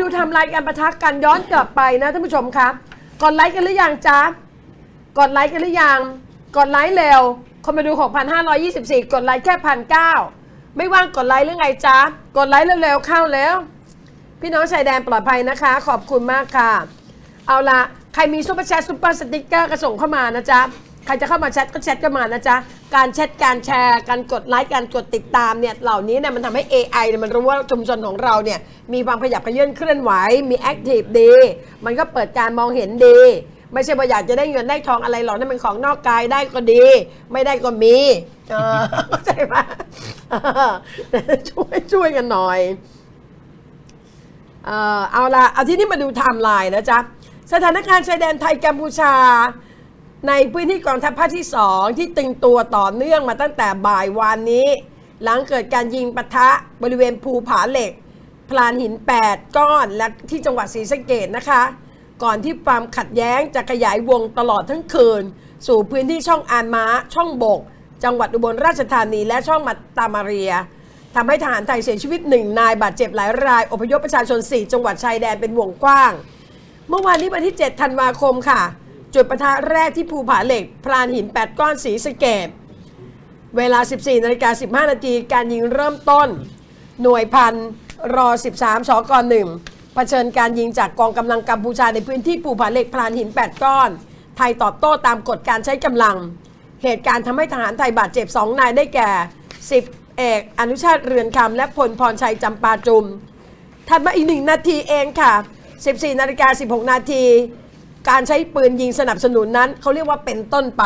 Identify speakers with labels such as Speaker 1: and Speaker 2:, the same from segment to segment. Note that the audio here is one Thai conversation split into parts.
Speaker 1: ดูทำลายการประทะกันย้อนกลับไปนะท่านผู้ชมครับกดไลค์กันหรือยังจ๊ะกดไลค์กันหรือยังกดไลค์เร็วคนมาดู 6,524 กดไลค์แค่พันเก้าไม่ว่างกดไลค์หรือไงจ๊ะกดไลค์เร็วๆเข้าแล้ว พี่น้องชายแดนปลอดภัยนะคะ ขอบคุณมากค่ะ เอาละใครมีซุปเปอร์แชทซุปเปอร์สติ๊กเกอร์ก็ส่งเข้ามานะจ๊ะ ใครจะเข้ามาแชทก็แชทกันมานะจ๊ะ การแชทการแชร์การกดไลค์การกดติดตามเนี่ยเหล่านี้เนี่ยมันทำให้ AI เนี่ยมันรู้ว่าชุมชนของเราเนี่ยมีความขยับเขยื่นเคลื่อนไหวมีแอคทีฟดี มันก็เปิดการมองเห็นดี ไม่ใช่ว่าอยากจะได้เงินได้ทองอะไรหรอกนั่นเป็นของนอกกายได้ก็ดี ไม่ได้ก็มีเออเข้าใจปะเออช่วยช่วยกันหน่อย เอ่อเอาละเอาที่นี่มาดูไทม์ไลน์นะจ๊ะ สถานการณ์ชายแดนไทยกัมพูชา ในพื้นที่กองทัพภาคที่ 2 ที่ตึงตัวต่อเนื่องมาตั้งแต่บ่ายวานนี้ หลังเกิดการยิงปะทะบริเวณภูผาเหล็ก พลานหิน 8 ก้อนและที่จังหวัดศรีสะเกดนะคะ ก่อนที่ความขัดแย้งจะขยายวงตลอดทั้งคืน สู่พื้นที่ช่องอานม้า ช่องบก จังหวัดอุบลราชธานีและช่องมาตามาเรียทำให้ทหารไทยเสียชีวิตหนึ่งนายบาดเจ็บหลายราย อพยพประชาชน 4 จังหวัดชายแดนเป็นวงกว้าง เมื่อวานนี้วันที่ 7 ธันวาคมค่ะ จุดประทะแรกที่ภูผาเหล็กพลานหิน 8 ก้อนสีสเกตเวลา 14นาฬิกา15 นาทีการยิงเริ่มต้น หน่วยพันรอ 13สก1เผชิญการยิงจากกองกำลังกัมพูชาในพื้นที่ภูผาเหล็กพลานหิน 8 ก้อน ไทยตอบโต้ตามกฎการใช้กำลัง เหตุการณ์ทำให้ทหารไทยบาดเจ็บ 2 นายได้แก่ 10 เอกอนุชาติเรือนคำและพลพรชัยจำปาจุมถัดมาอีกหนึ่งนาทีเองค่ะ 14นาฬิกา16 นาที การใช้ปืนยิงสนับสนุนนั้นเขาเรียกว่าเป็นต้นไป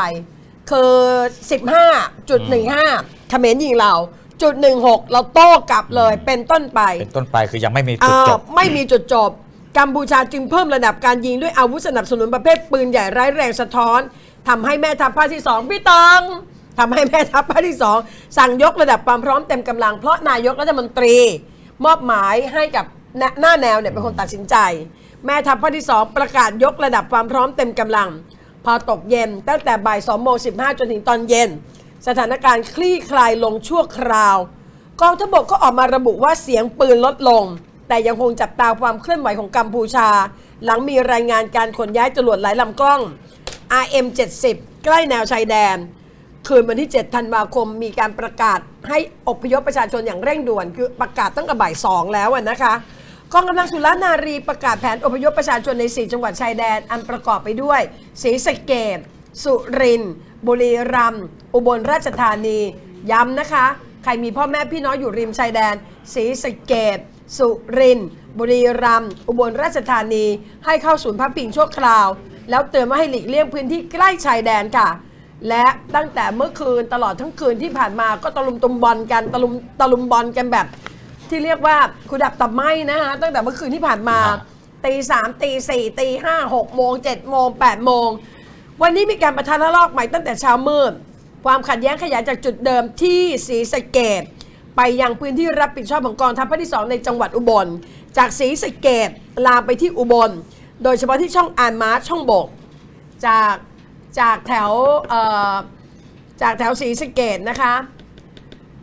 Speaker 1: คือ 15.15เขมรยิงเราจุด 16 เราโต้กลับเลยเป็นต้นไป
Speaker 2: เป็นต้นไปคือยังไม่มีจุดจบ
Speaker 1: อ่าไม่มีจุดจบกัมพูชาจึงเพิ่มระดับการยิงด้วยอาวุธสนับสนุนประเภทปืนใหญ่ร้ายแรงสะท้อนทำให้แม่ทัพภาคที่สองพี่ตองทำให้แม่ทัพภาคที่สองสั่งยกระดับความพร้อมเต็มกำลังเพราะนายกรัฐมนตรี มอบหมายให้กับหน้าหน้าแนวเนี่ยเป็นคนตัดสินใจ แม่ทัพภาคที่สองประกาศยกระดับความพร้อมเต็มกำลัง พอตกเย็นตั้งแต่บ่าย2โมง15 จนถึงตอนเย็น สถานการณ์คลี่คลายลงชั่วคราว กองทัพบกก็ออกมาระบุว่าเสียงปืนลดลง แต่ยังคงจับตาความเคลื่อนไหวของกัมพูชา หลังมีรายงานการขนย้ายจรวดหลายลำกล้อง RM70 ใกล้แนวชายแดน คืนวันที่ 7 ธันวาคมมีการประกาศให้อพยพประชาชนอย่างเร่งด่วนคือประกาศตั้งแต่บ่ายสองแล้วนะคะ กองกำลังสุรนารีประกาศแผนอพยพประชาชนใน 4 จังหวัดชายแดน อันประกอบไปด้วยศรีสะเกดสุรินทร์บุรีรัมย์อุบลราชธานี ย้ำนะคะ ใครมีพ่อแม่พี่น้องอยู่ริมชายแดนศรีสะเกดสุรินทร์บุรีรัมย์อุบลราชธานี ให้เข้าศูนย์พักพิงชั่วคราว แล้วเตือนว่าให้หลีกเลี่ยงพื้นที่ใกล้ชายแดนค่ะ และตั้งแต่เมื่อคืนตลอดทั้งคืนที่ผ่านมาก็ตะลุมตุมบอลกันตะลุมตะลุมบอลกันแบบ ที่เรียกว่าคุณดับตับไหมนะคะตั้งแต่เมื่อคืนที่ผ่านมา
Speaker 2: ครับ
Speaker 1: ตีสามตีสี่ตีห้าหกโมงเจ็ดโมงแปดโมง วันนี้มีการประทะระลอกใหม่ตั้งแต่เช้ามืด ความขัดแย้งขยายจากจุดเดิมที่ศรีสะเกดไปยังพื้นที่รับผิดชอบของกองทัพภาคที่2ในจังหวัดอุบล จากศรีสะเกดลามไปที่อุบล โดยเฉพาะที่ช่องอานม้าช่องบก จากจากแถวเอ่อจากแถวศรีสะเกดนะคะ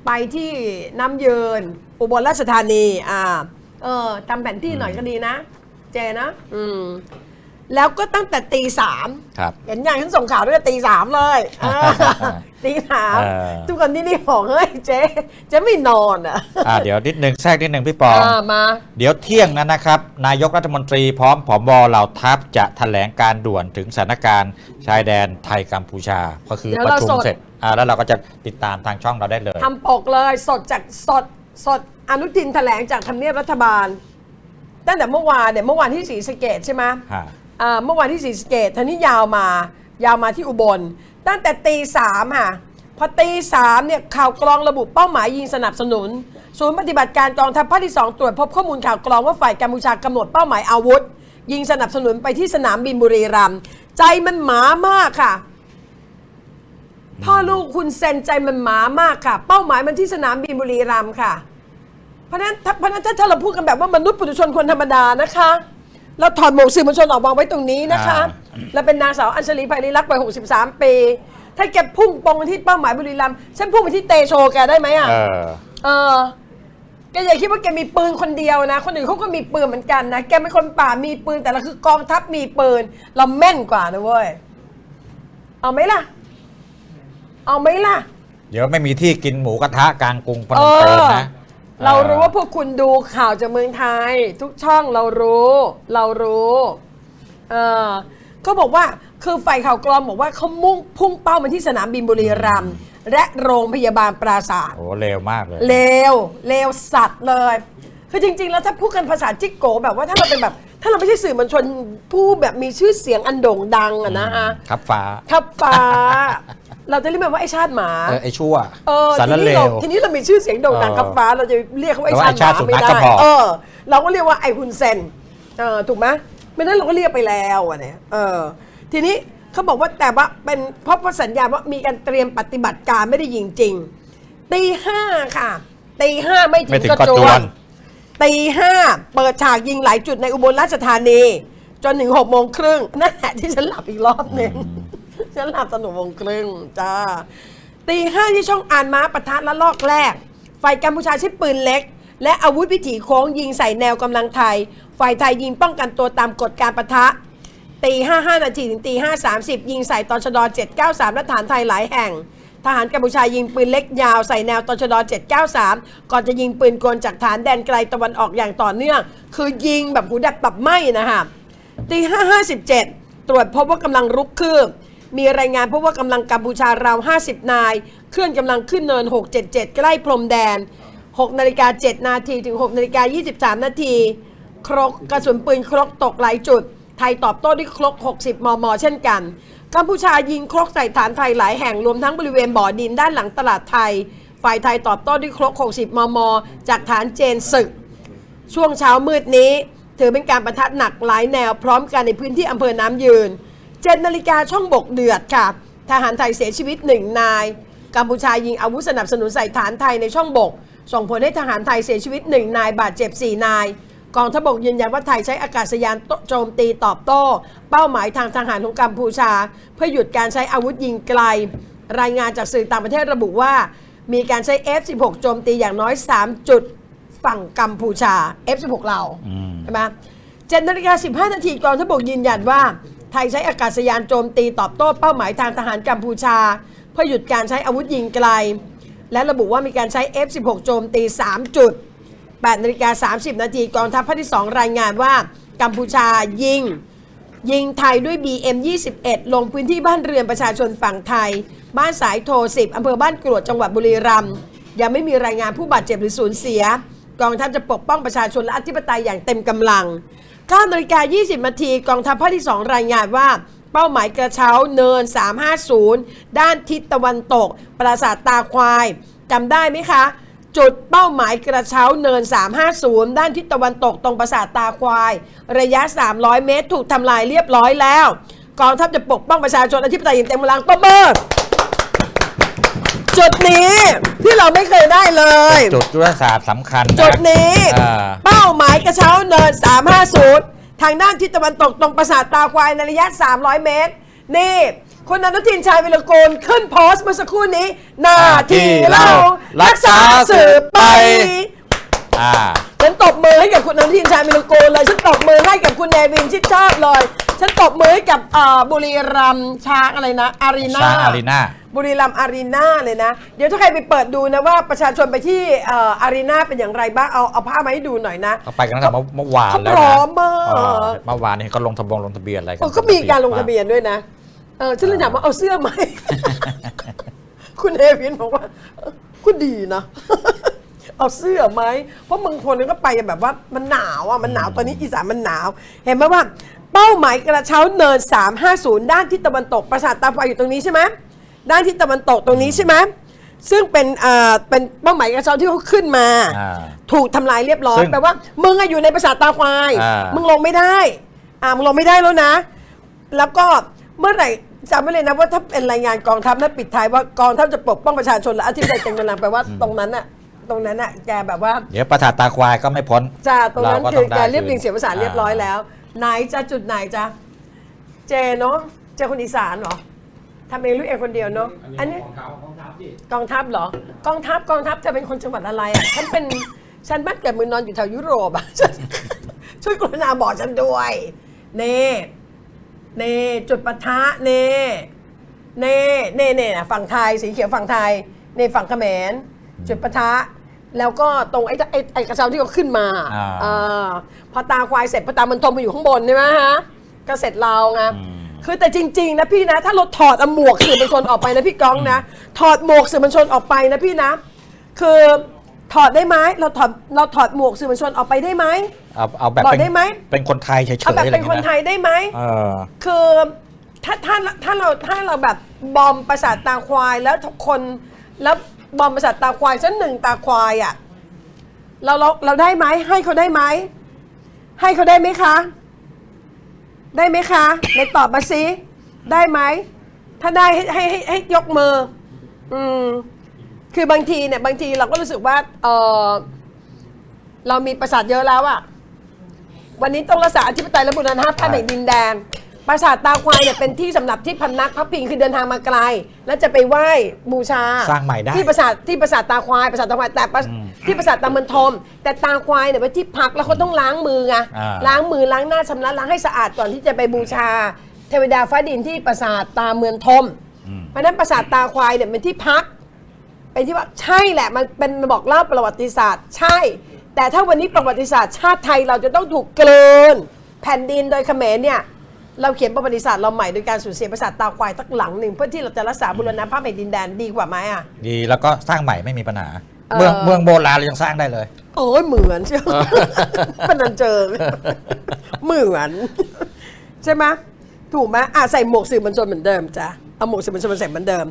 Speaker 1: ไปที่น้ำยืนอุบลราชธานี อ่า เออทำแผนที่หน่อยก็ดีนะ เจนะ อืม แล้วก็ตั้งแต่ตีสาม
Speaker 2: ครับ
Speaker 1: เห็นอย่างฉันส่งข่าวด้วยตีสามเลยอ่าตีสาม
Speaker 2: เออ
Speaker 1: ทุกคนที่นี่บอกเฮ้ยเจ๊เจ๊ไม่นอนอะ
Speaker 2: อ่าเดี๋ยวนิดนึงแทรกนิดนึงพี่ปอง
Speaker 1: อ่ามา
Speaker 2: เดี๋ยวเที่ยงนั้นนะครับ นายกรัฐมนตรีพร้อมผบเหล่าทัพจะแถลงการด่วนถึงสถานการณ์ชายแดนไทยกัมพูชา ก็คือ
Speaker 1: เดี๋ยว
Speaker 2: ประ
Speaker 1: เรา
Speaker 2: ชุม
Speaker 1: สด
Speaker 2: เสร็จอ่าแล้วเราก็จะติดตามทางช่องเราได้เลย
Speaker 1: ทำปกเลยสดจากสดสดอนุทินแถลงจากทำเนียบรัฐบาล ตั้งแต่เมื่อวานเนี่ยเมื่อวานที่ศรีสะเกดใช่ไหม
Speaker 2: ฮะ
Speaker 1: อ่าเมื่อวานที่ศรีสะเกดทีนี้ยาวมายาวมาที่อุบล ตั้งแต่ตีสามค่ะพอตีสามเนี่ยข่าวกรองระบุเป้าหมายยิงสนับสนุน ศูนย์ปฏิบัติการกองทัพภาคที่ 2 ตรวจพบข้อมูลข่าวกรองว่าฝ่ายกัมพูชากำหนดเป้าหมายอาวุธ ยิงสนับสนุนไปที่สนามบินบุรีรัมย์ใจมันหมามากค่ะ พ่อลูกคุณเซนใจมันหมามากค่ะ เป้าหมายมันที่สนามบินบุรีรัมย์ค่ะเพราะนั้นถ้าเพราะนั้นถ้าเราพูดกันแบบว่ามนุษย์ปุถุชนคนธรรมดานะคะ เราถอดหมวกสื่อมวลชนออกวางไว้ตรงนี้นะคะ
Speaker 2: อ่า
Speaker 1: แล้วเป็นนางสาวอัญชลีไพรีรักษ์วัย63 ปี ถ้าแกพุ่งปงไปที่เป้าหมายบุรีรัมย์ฉันพุ่งไปที่เตโชแกได้ไหมอะ
Speaker 2: เออ
Speaker 1: เออแกอย่าคิดว่าแกมีปืนคนเดียวนะ คนอื่นเขาก็มีปืนเหมือนกันนะ แกเป็นคนป่ามีปืนแต่เราคือกองทัพมีปืน เราแม่นกว่านะเว้ย เอาไหมล่ะ เอาไหมล่ะ
Speaker 2: เดี๋ยวไม่มีที่กินหมูกระทะกลางกรุงพน
Speaker 1: เอ
Speaker 2: มเปญ
Speaker 1: อ
Speaker 2: นะ
Speaker 1: เรารู้ว่าพวกคุณดูข่าวจากเมืองไทย ทุกช่องเรารู้ เรารู้เออก็บอกว่าคือฝ่ายข่าวกรองบอกว่าเขามุ่งพุ่งเป้ามาที่สนามบินบุรีรัมย์และโรงพยาบาลปราศาสตร์
Speaker 2: โอ้เลวมากเลย
Speaker 1: เลวเลวสัตว์เลย คือจริง ๆ แล้วถ้าพูดกันภาษาจิกโกแบบว่าถ้าเราเป็นแบบ ถ้าเราไม่ใช่สื่อมวลชนผู้แบบมีชื่อเสียงอันโด่งดังอะนะฮะ
Speaker 2: ครับฟ้า
Speaker 1: ทับฟ้า เราจะเรียกมันว่าไอ้ชาติหมา
Speaker 2: เออไอชั่ว
Speaker 1: เออ
Speaker 2: สาร
Speaker 1: ที
Speaker 2: เล
Speaker 1: นี้เรา
Speaker 2: ว
Speaker 1: ทีนี้เรามีชื่อเสียงโด่งดัง
Speaker 2: เออ
Speaker 1: กับฟ้า เราจะเรียกเขาว่าไอ้
Speaker 2: แล้ว
Speaker 1: ชาติห
Speaker 2: ไอ้ชาติ
Speaker 1: มาไม่
Speaker 2: สุนัข
Speaker 1: ได้
Speaker 2: ก็พอ
Speaker 1: เออ เราก็เรียกว่าไอ้ฮุนเซนเออถูกไหมไม่นั้นเราก็เรียกไปแล้วอะเนี่ยเออ ทีนี้เขาบอกว่าแต่ว่าเป็นเพราะว่าสัญญาณว่ามีการเตรียมปฏิบัติการไม่ได้ยิงจริงตีห้าค่ะตีห้าไม่ถึ
Speaker 2: ไม่
Speaker 1: ง
Speaker 2: ถึง
Speaker 1: กระ
Speaker 2: กระ
Speaker 1: จ
Speaker 2: จ
Speaker 1: ว
Speaker 2: วน น
Speaker 1: ตีห้าเปิดฉากยิงหลายจุดในอุบลราชธานี จนถึงหกโมงครึ่งนั่นแหละที่ฉันหลับอีกรอบหนึ่ง ฉันหลับตอนหกโมงครึ่งจ้าตีห้าที่ช่องอ่านม้าปะทะละลอกแรก ฝ่ายกัมพูชาใช้ปืนเล็ก และอาวุธวิถีโค้งยิงใส่แนวกำลังไทย ฝ่ายไทยยิงป้องกันตัวตามกฎการปะทะตี55นาทีถึงตี5.30ยิงใส่ตชด793และฐานไทยหลายแห่ง ทหารกัมพูชายิงปืนเล็กยาวใส่แนวตชด793ก่อนจะยิงปืนกลจากฐานแดนไกลตะวันออกอย่างต่อเนื่อง คือยิงแบบหูดับตับไหมนะฮะตี5.57ตรวจพบว่ากำลังรุกคืบ มีรายงานพบว่ากำลังกัมพูชาราว 50 นาย เคลื่อนกำลังขึ้นเนิน 677 ใกล้พรมแดน 6 นาฬิกา 7 นาทีถึง 6 นาฬิกา 23 นาที ครกกระสุนปืนครกตกหลายจุด ไทยตอบโต้ด้วยครก 60 มม เช่นกัน กัมพูชายิงครกใส่ฐานไทยหลายแห่งรวมทั้งบริเวณบ่อดินด้านหลังตลาดไทย ฝ่ายไทยตอบโต้ด้วยครก 60 มม จากฐานเจนศึก ช่วงเช้ามืดนี้ถือเป็นการประทัดหนักหลายแนวพร้อมกันในพื้นที่อำเภอน้ำยืน 7นาฬิกาช่องบกเดือดค่ะ ทหารไทยเสียชีวิตหนึ่งนาย กัมพูชายิงอาวุธสนับสนุนใส่ฐานไทยในช่องบก ส่งผลให้ทหารไทยเสียชีวิตหนึ่งนายบาดเจ็บสี่นาย กองทัพบกยืนยันว่าไทยใช้อากาศยานโจมตีตอบโต้ เป้าหมายทางทหารของกัมพูชา เพื่อหยุดการใช้อาวุธยิงไกล รายงานจากสื่อต่างประเทศระบุว่า มีการใช้ F16 โจมตีอย่างน้อย 3 จุดฝั่งกัมพูชา F16 เรา
Speaker 2: อืม
Speaker 1: ใช่ไหมเจ็ดนาฬิกาสิบห้านาทีกองทัพบกยืนยันว่า ไทยใช้อากาศยานโจมตีตอบโต้เป้าหมายทางทหารกัมพูชา เพื่อหยุดการใช้อาวุธยิงไกล และระบุว่ามีการใช้ F16 โจมตี 3 จุด8นาฬิกา30 นาทีกองทัพภาคที่ 2 รายงานว่ากัมพูชายิง ยิงไทยด้วย BM 21 ลงพื้นที่บ้านเรือนประชาชนฝั่งไทย บ้านสายโท10อำเภอบ้านกรวดจังหวัดบุรีรัมย์ยังไม่มีรายงานผู้บาดเจ็บหรือสูญเสีย กองทัพจะปกป้องประชาชนและอธิปไตยอย่างเต็มกำลัง 9นาฬิกา20นาทีกองทัพภาคที่ 2 รายงานว่าเป้าหมายกระเช้าเนิน 350 ด้านทิศตะวันตก ปราสาทตาควายจำได้ไหมคะ จุดเป้าหมายกระเช้าเนิน 350 ด้านทิศตะวันตกตรงปราสาทตาควาย ระยะ 300 เมตรถูกทำลายเรียบร้อยแล้ว กองทัพจะปกป้องประชาชนอธิปไตยอย่างเต็มกำลังประเมิน จุดนี้ที่เราไม่เคยได้เลย
Speaker 2: จุดยุทธศาสตร์สำคัญนะ
Speaker 1: จุดนี้
Speaker 2: อ่า
Speaker 1: เป้าหมายกระเช้าเนิน 350 ทางด้านทิศตะวันตกตรงปราสาทตาควายในระยะ 300 เมตร นี่คุณอนุทินชายวิรกูลขึ้นโพสต์เมื่อสักครู่นี้หน้าที่เรารักษาสืบไป
Speaker 2: อ่า
Speaker 1: ฉันตบมือให้กับคุณอนุทินชาญวิรุกูลเลยฉันตบมือให้กับคุณเนวินชิดชอบเลย ฉันตบมือให้กับเอ่อบุรีรัมย์ช้างอะไรนะ อารีนา
Speaker 2: ช้างอารีนา
Speaker 1: บุรีรัมย์อารีนาเลยนะ เดี๋ยวถ้าใครไปเปิดดูนะว่าประชาชนไปที่เอ่ออารีนาเป็นอย่างไรบ้าง เอาเอาภาพมาให้ดูหน่อยนะ
Speaker 2: เขาไปกันตั้งแต่เมื่อเมื่อวาน
Speaker 1: เขา
Speaker 2: แล้ว
Speaker 1: พร้
Speaker 2: นะ
Speaker 1: อมมาก
Speaker 2: เออเมื่อวานนี้เขาลงทะบงลงทะเบียนอะไรกั
Speaker 1: เออก็มีการลงทะเบียนด้วยนะ เออฉันเลยถามว่าเอาเสื้อไหม คุณเอวินบอกว่าเออก็ดีนะ เอาเสื้อไหม เพราะบางคนก็ไปกันแบบว่ามันหนาวอะ มันหนาวตอนนี้อีสานมันหนาว เห็นไหมว่า เป้าหมายกระเช้าเนิน 350 ด้านทิศตะวันตก ปราสาทตาไฟอยู่ตรงนี้ใช่ไหมด้านทิศตะวันตกตรงนี้ใช่ไหมซึ่งเป็นเอ่อเป็นเป้าหมายกระเช้าที่เขาขึ้นมา
Speaker 2: อ่า
Speaker 1: ถูกทำลายเรียบร้อย
Speaker 2: ซึ่ง
Speaker 1: แปลว่า มึงอะอยู่ในปราสาทตาควาย
Speaker 2: อ่ามึ
Speaker 1: มึงลงไม่ได้ อ่ามึงลงไม่ได้แล้วนะ แล้วก็เมื่อไหร่จำไว้เลยนะว่าถ้าเป็นรายงานกองทัพนะปิดท้ายว่ากองทัพจะปกป้องประชาชนและอธิปไตยเต็มกำลังแปลว่าตรงนั้นน่ะตรงนั้นน่ะแกแบบว่า
Speaker 2: เดี๋ยวประสาทตาควายก็ไม่พ้น
Speaker 1: จ้าตรงนั้น
Speaker 2: เาก็
Speaker 1: คื
Speaker 2: ต้
Speaker 1: อแก
Speaker 2: ได้
Speaker 1: เรียบเรียงเสียงภาษาเรียบร้อยแล้ว ไหนจะจุดไหนจะเจเนาะเจคนอีสานเหรอทำเองรู้เองคนเดียวเนาะอันนี้
Speaker 3: ของเขาของทัพดิ
Speaker 1: กองทัพเหรอกองทัพกองทัพจะเป็นคนจังหวัดอะไรอะฉันเป็นฉันบ้านเกิดเมืองนอนอยู่แถวยุโรปอะฉันช่วยกรุณาบอกฉันด้วยเน่เน่จุดปะทะเน่เน่เน่เน่น่ะฝั่งไทยสีเขียวฝั่งไทยเน่ฝั่งเขมรจุดปะทะ แล้วก็ตรงไอ้ไอ้ไอ้กระเช้าที่เขาขึ้นมา
Speaker 2: อ่า
Speaker 1: เออพอตาควายเสร็จพอตามันทมมาอยู่ข้างบนใช่ไหมฮะก็เสร็จเราไง
Speaker 2: อืม
Speaker 1: คือแต่จริง ๆ นะพี่นะ ถ้าเราถอดเอาหมวกสื่อมวลชนออกไปนะพี่ก้องนะ ถอดหมวกสื่อมวลชนออกไปนะพี่นะ คือถอดได้ไหมเราถอดเราถอดหมวกสื่อมวลชนออกไปได้ไหม
Speaker 2: เอาเอาแบบ
Speaker 1: บอก
Speaker 2: เป็น
Speaker 1: ได้ไหม
Speaker 2: เป็นคนไทยเฉยๆ
Speaker 1: เอาแบบ
Speaker 2: อะไรอ
Speaker 1: เป็น
Speaker 2: ย่าง
Speaker 1: คน
Speaker 2: เงี้ย
Speaker 1: ไท
Speaker 2: นะ
Speaker 1: ยได้ไหม
Speaker 2: เออ
Speaker 1: คือถ้าถ้าถ้าเราถ้าเราแบบบอมประสาทตาควายแล้วทุกคนแล้ว บอมประสาทตาควายสักหนึ่งตาควายอะเราเราเราได้ไหมให้เขาได้ไหมให้เขาได้ไหมคะ ได้ไหมคะในตอบมาสิได้ไหมถ้าได้ให้ให้ให้ให้ยกมือ อืมคือบางทีเนี่ยบางทีเราก็รู้สึกว่าเออเรามีประสาทเยอะแล้วอะวันนี้ต้องรักษาอธิปไตยและบุรณภาพแห่งดินแดน ปราสาทตาควายเนี่ยเป็นที่สำหรับที่พำนักพักพิงคือเดินทางมาไกล แล้วจะไปไหว้บูชา
Speaker 2: สร้างใหม่ได้
Speaker 1: ที่ปราสาทที่ปราสาทตาควายปราสาทตาควายแต่ปรา
Speaker 2: อืม
Speaker 1: ที่ปราสาทตาเมือนทม แต่ตาควายเนี่ยเป็นที่พักแล้วเขาต้องล้างมือไง
Speaker 2: อ่า
Speaker 1: ล้างมือล้างหน้าชำระล้างให้สะอาดก่อนที่จะไปบูชา เทวดาฟ้าดินที่ปราสาทตาเมืองทม
Speaker 2: อืม
Speaker 1: เพราะฉะนั้นปราสาทตาควายเนี่ยเป็นที่พัก เป็นที่ว่าใช่แหละมันเป็นมาบอกเล่าประวัติศาสตร์ ใช่ แต่ถ้าวันนี้ประวัติศาสตร์ชาติไทยเราจะต้องถูกเกลืนแผ่นดินโดยเขมรเนี่ย เราเขียนประวัติศาสตร์เราใหม่โดยการสูญเสียปราสาทตาควายสักหลังหนึ่งเพื่อที่เราจะรักษาบุรณภาพแห่งดินแดนดีกว่าไหมอะ
Speaker 2: ดีแล้วก็สร้างใหม่ไม่มีปัญหา
Speaker 1: เออ
Speaker 2: เมืองเมืองโบราณเรายังสร้างได้เลย
Speaker 1: โอ้ยเหมือนเชียวเป็นนันเจอเหมือนใช่ไหมถูกไหมอะใส่หมวกสื่อมวลชนเหมือนเดิมจ้ะเอาหมวกสื่อมวลชนมาใส่เหมือนเดิม